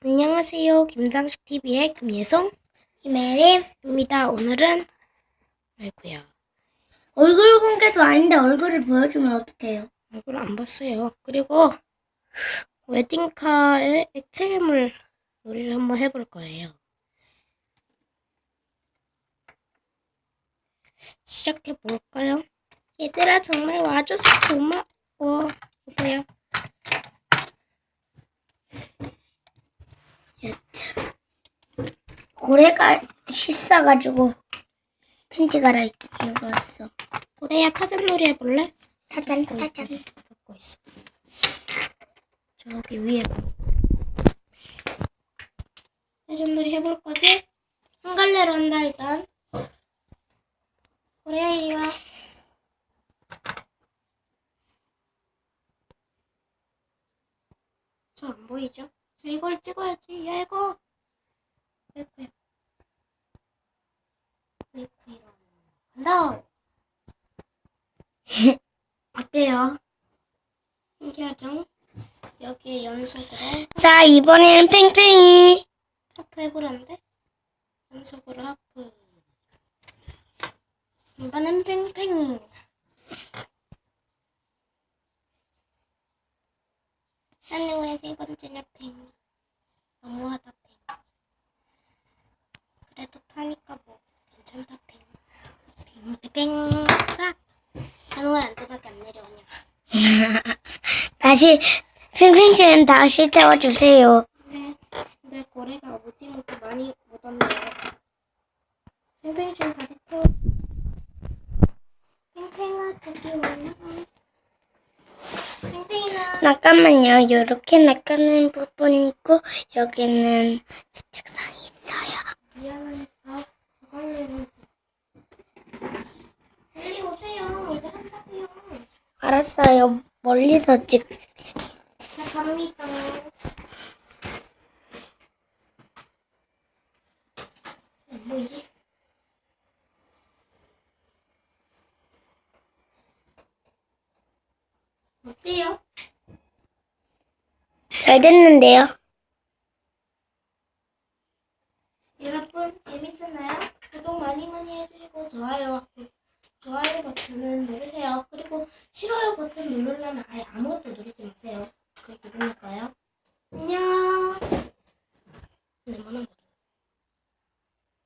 안녕하세요. 김상식 TV의 김예송 김혜림입니다. 오늘은 아이고야 얼굴 공개도 아닌데 얼굴을 보여주면 어떡해요? 얼굴 안 봤어요. 그리고 웨딩카의 액체괴물 놀이를 한번 해볼 거예요. 시작해 볼까요? 얘들아 정말 와줘서 고마워. 여보야. 고래가 씻어가지고 팬티 갈아입고 왔어. 고래야 타잔놀이 해볼래? 타잔. 타잔. 잡고 있어. 저기 위에 봐. 타잔놀이 해볼 거지? 한 갈래로 한다 일단. 고래야 이리 와. 저 안 보이죠? 저 이걸 찍어야지. 야 이거. 아이쿠야. 아이쿠 이런. 간다. 어때요? 신기하죠? 여기에 연속으로 자 이번에는 팽팽이. 하프 해보라는데? 연속으로 하프. 이번엔 팽팽이. 한우의 세 번째는 팽. 너무하다 팽. 그래도 타니까 뭐 괜찮다 팽. 팽팽. 싹. 한우의 안전하게 안 내려오냐. 다시 팽팽이는 다시 태워주세요. 네, 근데 고래가 무지무지 많이 묻었네요. 팽팽이좀 다시 태워. 팽팽아, 저기? 팽팽이는 잠깐만요. 이렇게 낚아낸 부분이 있고 여기는 책상이 있어요. 미안하니까 저걸로 빨리 오세요. 이제 한다고요. 알았어요. 멀리서 찍. 자, 갑니다. 안 보이지? 어때요? 잘 됐는데요. 여러분 재밌었나요? 구독 많이 많이 해주시고 좋아요 좋아요 버튼은 누르세요. 그리고 싫어요 버튼 누르려면